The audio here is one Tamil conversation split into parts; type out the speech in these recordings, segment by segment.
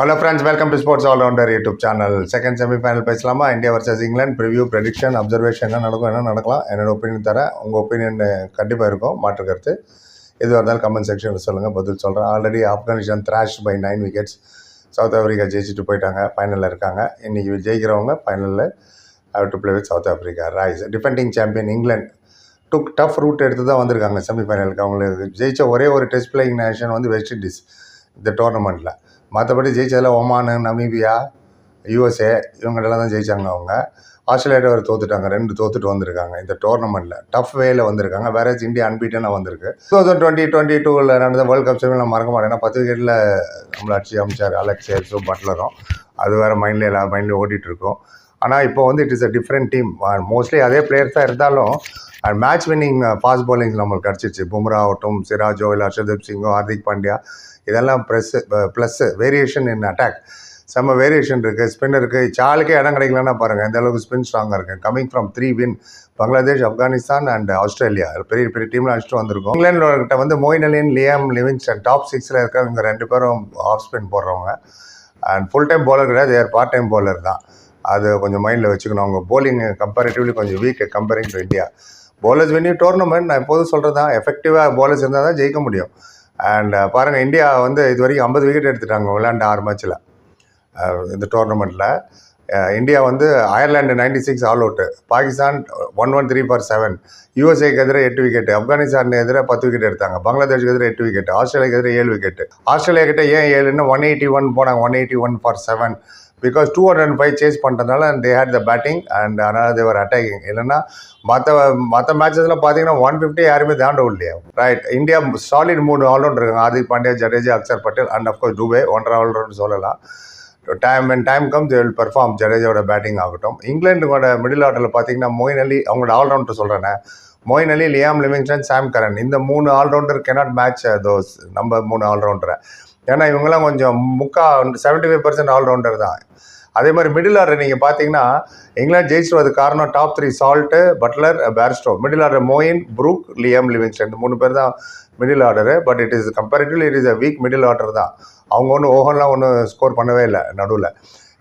Hello friends welcome to sports allrounder YouTube channel second semifinal பேசலாமா? India versus England preview prediction observation என்ன நடக்கும் என்ன நடக்கலாம் என்னோட ஒப்பீனியன் தரேன் உங்கள் ஒப்பீனியன் கண்டிப்பாக இருக்கும் மாற்று கருத்து. எது இருந்தாலும் கமெண்ட் செக்ஷனில் சொல்லுங்கள் பதில் சொல்கிறேன் already Afghanistan thrash by nine wickets South Africa ஜெயிச்சுட்டு போயிட்டாங்க ஃபைனலில் இருக்காங்க. இன்றைக்கி ஜெயிக்கிறவங்க ஃபைனலில் how to play with South Africa rise defending champion England took tough route எடுத்து தான் வந்திருக்காங்க செமிஃபைனலுக்கு அவங்களுக்கு ஜெயிச்ச ஒரே ஒரு டெஸ்ட் பிளேயிங் நேஷன் வந்து வெஸ்ட் இண்டீஸ் இந்த டோர்னமெண்ட்டில் மற்றபடி ஜெயிச்சதில் ஒமானு நமீபியா யூஎஸ்ஏ இவங்கள்டெல்லாம் தான் ஜெயித்தாங்க அவங்க. ஆஸ்திரேலியாட்ட ஒரு தோத்துட்டாங்க. ரெண்டு தோத்துட்டு வந்திருக்காங்க. இந்த டோர்னமெண்ட்டில் டஃப் வேல வந்திருக்காங்க. வேற இந்தியா அன்பீட்டனாக வந்திருக்கு. டூ தௌசண்ட் டுவெண்ட்டி டுவெண்ட்டி டூவில் நடந்த வேர்ல்ட் கப் செமியில் நான் மறக்க மாட்டேன். ஏன்னா பத்து விக்கெட்டில் நம்மளை அடிச்சு அமைச்சார் அலெக்ஸ் சேல்ஸும் பட்லரும் அது வேறு மைண்டில் எல்லா மைண்ட்லேயும் ஓடிட்டு இருக்கும் ஆனால் இப்போ வந்து it is a different team mostly அதே பிளேயர்ஸ் தான் இருந்தாலும் மேட்ச் வின்னிங் ஃபாஸ்ட் bowling நம்மளுக்கு கிடச்சிச்சு பும்ரா ஆகட்டும் சிராஜோ இல்லை ஹர்ஷதீப் சிங்கோ ஹார்திக் பாண்டியா இதெல்லாம் ப்ரெஸ்ஸு ப்ளஸ்ஸு வேரியேஷன் இன் அட்டாக் செம்ம வேரியேஷன் இருக்குது ஸ்பின்னருக்கு சாலுக்கே இடம் கிடைக்கலன்னா பாருங்கள் எந்த அளவுக்கு ஸ்பின் ஸ்ட்ராங்காக இருக்குது coming from three win Bangladesh Afghanistan and Australia. பெரிய பெரிய டீமில் அழைச்சிட்டு வந்திருக்கோம். இங்கிலாண்டோட வந்து மோயின் அலின் லியாம் லிவிங்ஸ்டன் டாப் சிக்ஸில் இருக்கிறவங்க ரெண்டு பேரும் ஆஃப் ஸ்பின் போடுறவங்க. அண்ட் ஃபுல் டைம் bowler கிடையாது. ஏர் பார்ட் டைம் bowler தான். அது கொஞ்சம் மைண்டில் வச்சுக்கணும். அவங்க போலிங் கம்பேரிட்டிவ்லி கொஞ்சம் weak comparing to India bowlers when tournament நான் எப்போதும் சொல்கிறது தான் எஃபெக்டிவாக bowlers இருந்தால் தான் ஜெயிக்க முடியும். அண்ட் uh, பாருங்கள் இந்தியா வந்து இது வரைக்கும் ஐம்பது விக்கெட் எடுத்துட்டாங்க விளையாண்ட ஆறு மேட்ச்சில் uh, இந்த டோர்னமெண்ட்டில் uh, இந்தியா வந்து Ireland ninety six all out Pakistan one one three for seven யூஎஸ்ஏக்கு எதிராக எட்டு விக்கெட் ஆப்கானிஸ்தான் எதிராக பத்து விக்கெட் எடுத்தாங்க. பங்களாதேஷ்க்கு எதிராக எட்டு விக்கெட் ஆஸ்திரேலியாக்கு எதிராக ஏழு விக்கெட் ஆஸ்திரேலியா கிட்ட ஏன் ஏழுன்னு ஒன் எயிட்டி ஒன் போனாங்க. One eighty one for seven because two hundred five chase பண்ணுறதுனால they had the batting and அதனால் தேவர் அட்டாக்கிங் இல்லைன்னா மற்ற மற்ற மேட்சஸில் பார்த்தீங்கன்னா ஒன் ஃபிஃப்டி யாருமே தாண்ட இல்லையா ரைட் இந்தியா சாலிட் மூணு ஆல்ரவுண்டர் இருக்காங்க. Hardik Pandya Jadeja Axar Patel and of course Dube ஒன்றரை ஆல்ரவுண்டர் சொல்லலாம். Time and time come they will perform ஜடேஜாவோட batting ஆகட்டும். இங்கிலாண்டோட மிடில் ஆர்டரில் பார்த்தீங்கன்னா மொயின் அலி அவங்களோட ஆல்ரவுண்டர் சொல்கிறேன் Moeen Ali Liam Livingstone Sam Curran. இந்த மூணு ஆல்ரவுண்டர் கெனாட் மேட்ச் தோஸ் நம்ம மூணு ஆல்ரவுண்டரை ஏன்னா இவங்கெல்லாம் கொஞ்சம் முக்கா செவன்ட்டி ஃபைவ் பர்சன்ட் ஆல்ரவுண்டர் தான். அதே மாதிரி மிடில் ஆர்டர் நீங்கள் பார்த்தீங்கன்னா இங்கிலாந்து ஜெயிச்சுட்டு அது காரணம் top three Salt Buttler Bairstow middle order Moeen Brook Liam Livingstone மூணு பேர் தான் middle order but it is comparatively it is a weak middle order தான். அவங்க ஒன்றும் ஓஹன்லாம் ஒன்றும் ஸ்கோர் பண்ணவே இல்லை நடுவில்.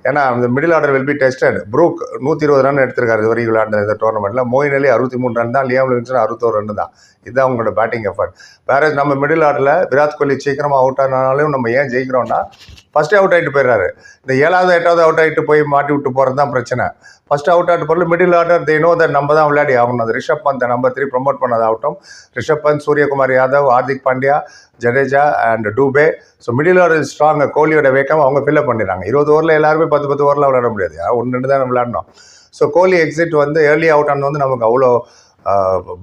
ஏன்னா அந்த middle order will be tested Brook நூற்றி இருபது ரன் எடுத்திருக்காரு இது வரைக்கும் விளையாண்ட இந்த டோர்னமெண்ட்டில் மோயின் அலி அறுபத்தி மூணு ரன் தான் லியாம் லிவிங்ஸ்டன் அறுபத்தோரு ரன் தான். இதுதான் அவங்களோட பேட்டிங் எஃபர்ட் வேற நம்ம மிடில் ஆர்டரில் விராட் கோலி சீக்கிரமாக அவுட் ஆனாலும் நம்ம ஏன் ஜெயிக்கிறோம்னா ஃபஸ்ட்டு அவுட் ஆகிட்டு போயிடுறாரு. இந்த ஏழாவது எட்டாவது அவுட் ஆகிட்டு போய் மாட்டி விட்டு போகிறது தான் பிரச்சனை. ஃபர்ஸ்ட் அவுட் ஆகிட்டு பொருள் மிடில் ஆர்டர் தே அதை நம்ம தான் விளையாடி ஆகணும். அது Rishabh Pant number three promote பண்ணதாகட்டும் Rishabh Pant Suryakumar Yadav Hardik Pandya Jadeja and Dube. So middle order strong கோலியோட vacuum அவங்க ஃபில்அப் பண்ணிடுறாங்க. இருபது ஓவரில் எல்லாருமே பத்து பத்து ஓவரில் விளையாட முடியாது. ஒன்று ரெண்டு தான் விளையாடணும். ஸோ கோலி எக்ஸிட் வந்து ஏர்லி அவுட் ஆனது வந்து நமக்கு அவ்வளோ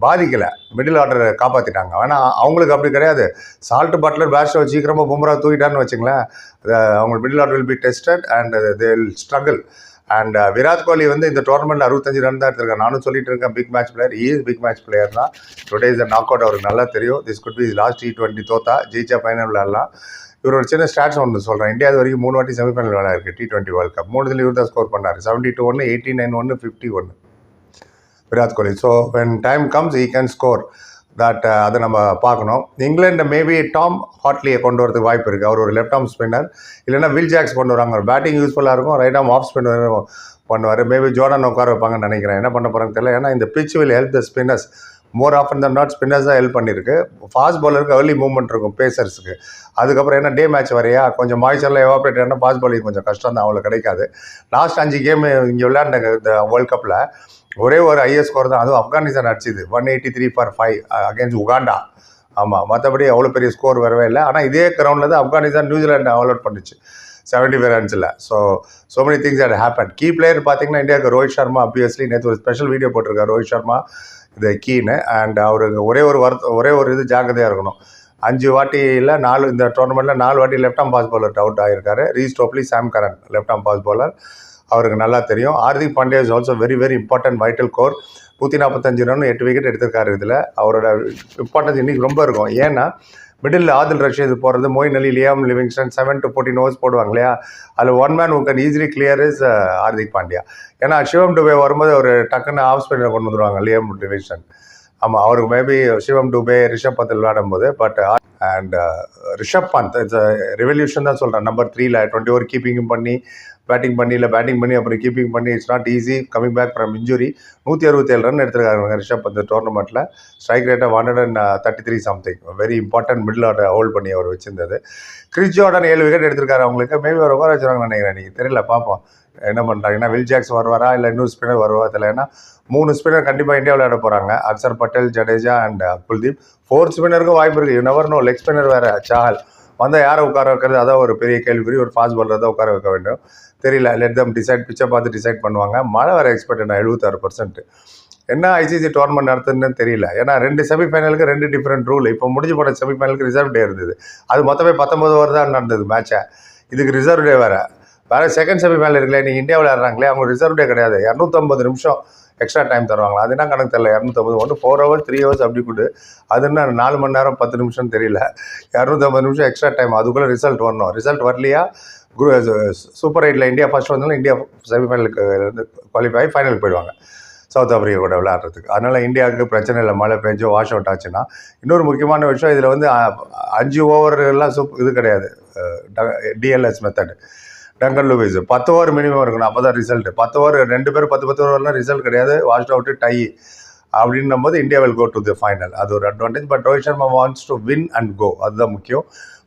பாதிக்கலை. மிடில் ஆர்டரை காப்பாற்றிட்டாங்க ஆனால் அவங்களுக்கு அப்படி கிடையாது. சால்ட் பட்லர் பேட்ஸ்டோ சீக்கிரமாக பும்ரா தூக்கிட்டான்னு வச்சுங்களேன். அவங்க middle order will be tested and they will struggle and Virat Kohli வந்து இந்த டோர்னமெண்ட்டில் அறுபத்தஞ்சு ரன் தான் எடுத்திருக்கேன் நானும் சொல்லிட்டு இருக்கேன் big match player is big match player தான். டுடே இஸ் நாக் அவுட் அவருக்கு நல்லா தெரியும். This could be last T twenty தோத்தா ஜெயிச்சா ஃபைனல் விளையாடலாம் இவர் ஒரு சின்ன ஸ்டாட்ஸ் ஒன்று சொல்கிறேன் இந்தியா இது வரைக்கும் மூணு வாட்டி செமிஃபைனல் விளையாடிருக்கு டி டுவெண்ட்டி வேர்ல்ட் கப் மூணுல இவர் தான் ஸ்கோர் பண்ணார். செவன்ட்டி டூ ஒன்று எயிட்டி நைன் ஒன்று ஃபிஃப்டி ஒன்று Virat Kohli so when time comes he can score that uh, அதை நம்ம பார்க்கணும். இங்கிலாந்து மேபி டாம் ஹாட்லியை கொண்டு வரதுக்கு வாய்ப்பு இருக்குது அவர் ஒரு லெஃப்ட் ஆர்ம் ஸ்பின்னர் இல்லைன்னா வில் ஜாக்ஸ் கொண்டு வராங்க. பேட்டிங் யூஸ்ஃபுல்லாக இருக்கும். ரைட் ஆர்ம் ஆஃப் ஸ்பின்னர் பண்ணுவார். மேபி ஜோர்டன் உட்கார வைப்பாங்கன்னு நினைக்கிறேன். என்ன பண்ண போகிறாங்க தெரியல. ஏன்னா இந்த pitch will help the spinners more off and not spinners தான் ஹெல்ப் பண்ணியிருக்கு. ஃபாஸ்ட் பாலருக்கு ஏர்லி மூவ்மெண்ட் இருக்கும் பேசர்ஸுக்கு அதுக்கப்புறம் என்ன டே மேட்ச் வரையா? கொஞ்சம் மாய்ச்சரில் எவாப்ரேட் ஆனால் ஃபாஸ்ட் பாலிங் கொஞ்சம் கஷ்டம் தான் அவ்வளோ கிடைக்காது. லாஸ்ட் அஞ்சு கேம் இங்கே விளையாண்ட இந்த வேர்ல்ட் கப்பில் ஒரே ஒரு ஐஎஸ் ஸ்கோர் தான். அதுவும் Afghanistan அடிச்சுது. One eighty three for five against Uganda ஆமாம் மற்றபடி அவ்வளோ பெரிய ஸ்கோர் வரவே இல்லை. ஆனால் இதே கிரவுண்டில் தான் Afghanistan New Zealand all out பண்ணுச்சு. Seventy five ரன்ஸில் so so many things at happen key player பார்த்தீங்கன்னா இந்தியாவுக்கு ரோஹித் சர்மா அப்வியஸ்லி நேற்று ஒரு ஸ்பெஷல் வீடியோ போட்டிருக்காரு ரோஹித் சர்மா. இது கீன்னு. அண்ட் அவருக்கு ஒரே ஒரு வருத்த ஒரே ஒரு இது ஜாக்கிரதையாக இருக்கணும். அஞ்சு வாட்டியில் நாலு இந்த டோர்னமெண்ட்டில் நாலு வாட்டி left arm fast bowler out ஆகியிருக்காரு Reece Topley Sam Curran left arm fast bowler அவருக்கு நல்லா தெரியும். Hardik Pandya is also very very important vital core நூற்றி நாற்பத்தஞ்சு ரன் எட்டு விக்கெட் எடுத்திருக்காரு இதில். அவரோட இம்பார்ட்டன்ஸ் இன்றைக்கி ரொம்ப இருக்கும். ஏன்னா மிடில் ஆதில் ரஷீது போகிறது Moeen Ali Liam Livingstone seven to fourteen overs போடுவாங்க இல்லையா? அதில் one man who can easily clear is Hardik Pandya. ஏன்னா சிவம் டுபே வரும்போது ஒரு டக்குன்னு ஆஃப் ஸ்பின்னர் கொண்டு வந்துருவாங்க லியாம் லிவிங்ஸ்டன். ஆமாம் அவருக்கு மேபி சிவம் டூபே ரிஷப் பந்த் விளையாடும் போது but and uh, uh, Rishabh Pant it's revolution தான் சொல்கிறேன் நம்பர் த்ரீல டுவெண்ட்டி ஓவர் கீப்பிங்கும் பண்ணி பேட்டிங் பண்ணி இல்லை பேட்டிங் பண்ணி அப்புறம் கீப்பிங் பண்ணி it's not easy coming back from injury நூற்றி அறுபத்தேழு ரன் எடுத்திருக்காங்க ரிஷப் பந்த் டோர்னமெண்ட்டில் ஸ்ட்ரைக் ரேட்டை one hundred and thirty three something very important middle order hold பண்ணி அவர் வச்சிருந்தது. கிறிஸ் ஜார்டன் ஏழு விக்கெட் எடுத்திருக்காரு அவங்களுக்கு. மேபி ஒரு உட்கார வச்சுருவாங்க நினைக்கிறேன் நீங்கள் தெரியல பார்ப்போம். என்ன பண்ணுறாங்கன்னா வில் ஜாக்ஸ் வருவாரா? இல்லை இன்னொரு ஸ்பின்னர் வருவா தெரியல. ஏன்னா மூணு ஸ்பின்னர் கண்டிப்பாக இந்தியா விளையாட போகிறாங்க அக்சர் பட்டேல் ஜடேஜா அண்ட் குல்தீப் ஃபோர்த் ஸ்பின்னருக்கும் வாய்ப்பு இருக்குது you never know leg spinner வேறு சாஹல் வந்தால் யாரை உட்கார வைக்கிறது? அதான் ஒரு பெரிய கேள்விக்குறி. ஒரு ஃபாஸ்ட் பாலர் தான் உட்கார வைக்க வேண்டும். தெரியல. லெட் தம் டிசைட் பிச்சை பார்த்து டிசைட் பண்ணுவாங்க. மழை வேறு எக்ஸ்பெக்ட் நான் எழுபத்தாறு பர்சன்ட் என்ன ஐசிசி டோர்னமெண்ட் நடத்துதுன்னு தெரியல. ஏன்னா ரெண்டு செமிஃபைனலுக்கு ரெண்டு டிஃப்ரெண்ட் ரூல் இப்போ முடிஞ்சு போன செமிஃபைனலுக்கு ரிசர்வ் டே இருந்தது. அது மொத்தமே பத்தொம்பது ஓவர் தான் நடந்தது மேட்சை இதுக்கு ரிசர்வ் டே வேறு. வேறு செகண்ட் செமிஃபைனல் இருக்குல்ல நீங்கள் இந்தியா விளையாடுறாங்களே அவங்க ரிசர்வ் டே கிடையாது. இரநூத்தம்பது நிமிஷம் எக்ஸ்ட்ரா டைம் தருவாங்களா? அது என்ன கணக்கு தெரியல. இரநூத்தம்பது ஒன்று ஃபோர் ஹவர் த்ரீ ஹவர்ஸ் அப்படி கொடு. அது என்ன நாலு மணி நேரம் பத்து நிமிஷம் தெரியல. இரநூத்தம்பது நிமிஷம் எக்ஸ்ட்ரா டைம் அதுக்குள்ளே ரிசல்ட் வரணும். ரிசல்ட் வரலையா? குரு சூப்பர் எயிட்டில் இந்தியா ஃபர்ஸ்ட் வந்தாலும் இந்தியா செமிஃபைனலுக்கு வந்து குவாலிஃபை ஆகி ஃபைனலுக்கு போயிடுவாங்க. சவுத் ஆப்பிரிக்கா கூட விளையாடுறதுக்கு. அதனால் இந்தியாவுக்கு பிரச்சனை இல்லை. மழை பெஞ்சோ வாஷ் அவுட் ஆச்சுன்னா. இன்னொரு முக்கியமான விஷயம் இதில் வந்து அஞ்சு ஓவர் எல்லாம் சூப் இது கிடையாது. டிஎல்எஸ் மெத்தட் டங்கன் லூவிஸ் பத்து ஓவர் மினிமம் இருக்கணும். அப்போ தான் ரிசல்ட் பத்து ஓவர் ரெண்டு பேர் பத்து பத்து ஓவர்லாம் ரிசல்ட் கிடையாது. வாஷ் அவுட்டு டை அப்படின்னும் போது India will go to the final அது ஒரு advantage but Rohit Sharma wants to win and go அதுதான் முக்கியம்.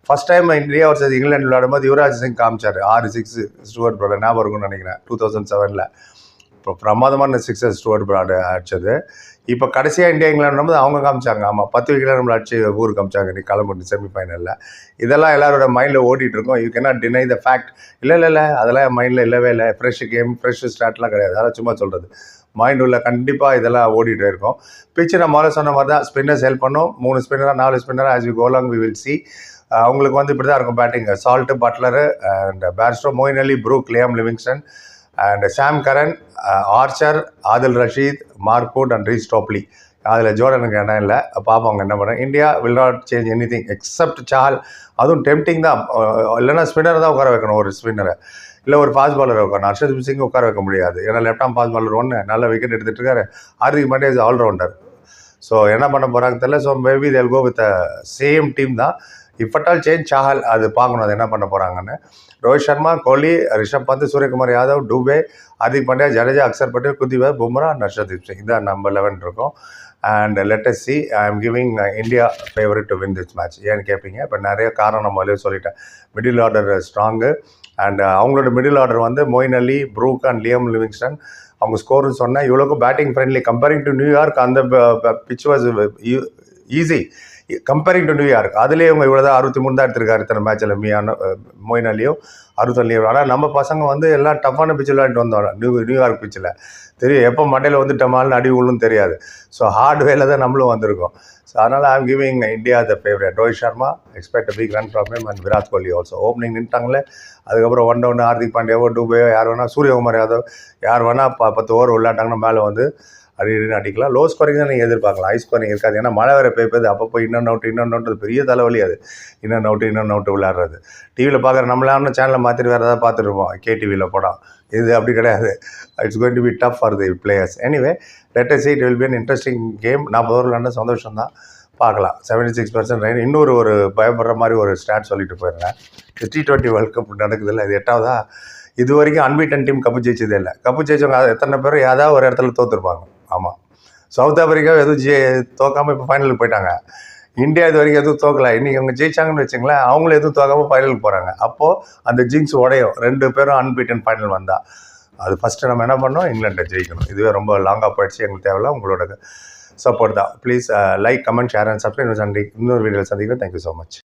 First time India versus England விளையாடும் போது யுவராஜ் சிங் காமிச்சார். ஆறு சிக்ஸ் ஸ்டுவர்ட் ப்ராட் ஞாபகம் இருக்கும்னு நினைக்கிறேன். டூ தௌசண்ட் செவனில் இப்போ பிரமாதமான சிக்ஸஸ் ஸ்டுவர்ட் ப்ராட் அடிச்சது. இப்போ கடைசியாக இந்தியா இங்கிலாந்து போது அவங்க காமிச்சாங்க. ஆமாம் பத்து விக்கெட்டில் நம்மளை அடிச்சு ஊர் காமிச்சாங்க. நீ கிளம்பு செமிஃபைனலில் இதெல்லாம் எல்லாரோட மைண்டில் ஓடிட்டு இருக்கோம். You cannot deny the fact இல்லை இல்லை இல்லை. அதெல்லாம் என் மைண்டில் இல்லவே இல்லை. ஃப்ரெஷ் கேம் ஃப்ரெஷ் ஸ்டார்ட்லாம் கிடையாது. அதெல்லாம் சும்மா சொல்கிறது மைண்ட் உள்ள கண்டிப்பாக இதெல்லாம் ஓடிட்டு இருக்கும். பிச்சு நான் முதல்ல சொன்ன மாதிரி தான். ஸ்பின்னர்ஸ் ஹெல்ப் பண்ணும். மூணு ஸ்பின்னராக நாலு ஸ்பின்னராக as we go along we will see அவங்களுக்கு வந்து இப்படி தான் இருக்கும் batting Salt Butler and Bairstow Moeen Ali Brook Liam Livingstone and Sam Curran Archer Adil Rashid Mark Wood and Reece Topley அதில் ஜோர்டனுக்கு இடம் இல்லை பார்ப்போம் என்ன பண்ண India will not change anything except Chahal அதுவும் டெம்டிங் தான். இல்லைனா இல்லைன்னா ஸ்பின்னர் தான் உட்கார வைக்கணும் ஒரு ஸ்பின்னரை இல்லை ஒரு ஃபாஸ்ட் பாலர் உட்காரணும். ஹர்ஷத் சிங் உட்கார வைக்க முடியாது. ஏன்னா லெஃப்ட் ஆம் ஃபாஸ்ட் பாலர் ஒன்று நல்ல விக்கெட் எடுத்துகிட்டு இருக்காரு. Hardik Pandey is allrounder so என்ன பண்ண போகிறாங்க தெரியல. So maybe they'll go with same team தான். இஃப் சேஞ்ச் சாஹல் அது பார்க்கணும். அது என்ன பண்ண போகிறாங்கன்னு ரோஹித் சர்மா கோலி ரிஷப் பந்த் சூரியகுமார் யாதவ் டூபே ஹார்திக் பாண்டியா ஜடேஜா அக்சர் பட்டேல் குல்தீப் பும்ரா நர்ஷதீப் சிங் இதான் நம்ம லெவன் இருக்கும். And let's see I am giving India favourite to win this match ஏன்னு கேட்பீங்க இப்போ நிறைய காரணம் முதலே சொல்லிட்டேன். மிடில் ஆர்டர் ஸ்ட்ராங்கு அண்ட் அவங்களோட மிடில் ஆர்டர் வந்து Moeen Ali Brook and Liam Livingstone. அவங்க ஸ்கோர்னு சொன்னால் இவ்வளோக்கும் batting friendly comparing to New York அந்த pitch was easy comparing to New York அதுலேயே இவங்க இவ்வளோ தான் அறுபத்தி மூணு தான் எடுத்திருக்காரு இத்தனை மேட்ச்சில் மியானோ மொயின் அலியும் அறுபத்தொன்னியும் ஆனால் நம்ம பசங்க வந்து எல்லாம் டஃப்பான பிச்சில் விளையாண்டு வந்தோம். நியூ நியூயார்க் பிச்சில் தெரியும் எப்போ மண்டையில் வந்து அடி உள்ளும் தெரியாது. ஸோ ஹார்ட் வேல தான் நம்மளும் வந்திருக்கோம். ஸோ அதனால் I'm giving India the favourite Rohit Sharma expect big run from him and Virat Kohli also opening நின்ட்டாங்களே அதுக்கப்புறம் ஒன் டவுன் ஹார்திக் பாண்டியாவோ டூபேயோ யார் வேணால் சூரியகுமார் யாதவ் யார் வேணால் ப பத்து ஓவர் விளையாட்டாங்கன்னா மேலே வந்து அப்படின்னு அடிக்கலாம். லோ ஸ்கோரிங் தான் நீங்கள் எதிர்பார்க்கலாம். ஹை ஸ்கோரிங் இருக்காது. ஏன்னா மழை வேறு பெய்யுது. அப்பப்போ இன்னொன்று அவுட் இன்னொன்று அவுட் பெரிய தலைவலி அது. இன்னொன்று அவுட் இன்னொன்று அவுட் விளையாடுறது. டிவியில் பார்க்குற நம்மளாம் சேனலை மாற்றிட்டு வேறு ஏதாவது பார்த்துருப்போம் கேடிவியில் படம் இது அப்படி கிடையாது. It's going to be tough for the players anyway later it will be an interesting game நாற்பது ஓவர் விளாண்ட சந்தோஷம் தான் பார்க்கலாம். செவன்டி சிக்ஸ் பர்சன்ட் ரைன் இன்னொரு ஒரு பயப்படுற மாதிரி ஒரு ஸ்டாட் சொல்லிட்டு போயிருந்தேன் டி ட்வெண்ட்டி வேர்ல்ட் கப் நடக்குது இல்லை இது எட்டாவதா? இது வரைக்கும் அன்பீட்டன் டீம் கப்பு ஜெயிச்சதே இல்லை. கப்பு ஜெயிச்சவங்க எத்தனை பேர்? ஏதாவது ஒரு இடத்துல தோற்றுருப்பாங்க ஆமாம் சவுத் ஆப்பிரிக்கா எதுவும் ஜெ தோக்காமல் இப்போ ஃபைனலுக்கு போயிட்டாங்க. இந்தியா இது வரைக்கும் எதுவும் தோக்கலை. இன்றைக்கி அவங்க ஜெயிச்சாங்கன்னு வச்சுங்களேன் அவங்களும் எதுவும் தோக்காமல் ஃபைனலுக்கு போகிறாங்க அப்போது அந்த ஜிங்ஸ் உடையும். ரெண்டு பேரும் அன்பீட்டன் ஃபைனல் வந்தால் அது ஃபஸ்ட்டு நம்ம என்ன பண்ணோம் இங்கிலாண்டை ஜெயிக்கணும். இதுவே ரொம்ப லாங்காக போயிடுச்சு. எங்களுக்கு தேவையில்ல. உங்களோட சப்போர்ட் தான். Please like comment share and subscribe சந்தி இன்னொரு வீடியோ சந்திக்கிறேன். Thank you so much